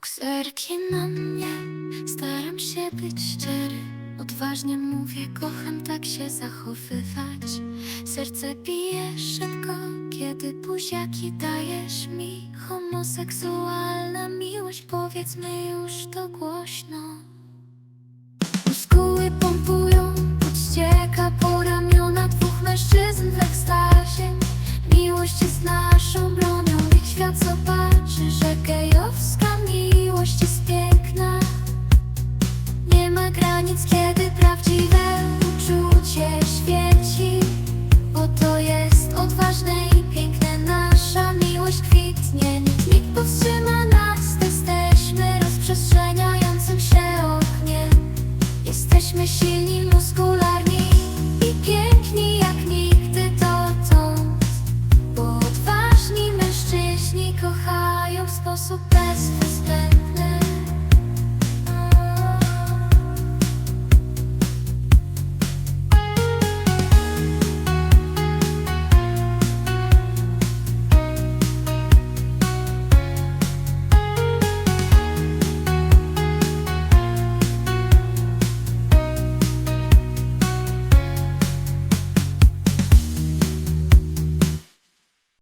Bokserki na mnie, staram się być szczery. Odważnie mówię, kocham tak się zachowywać. Serce bije szybko, kiedy buziaki dajesz mi. Homoseksualna miłość, powiedzmy już to głośno kiedy prawdziwe uczucie świeci Bo to jest odważne i piękne, nasza miłość kwitnie. Nikt nie powstrzyma nas, jesteśmy rozprzestrzeniającym się ogniem. Jesteśmy silni, muskularni i piękni jak nigdy dotąd. Bo odważni mężczyźni kochają w sposób bezwzględny.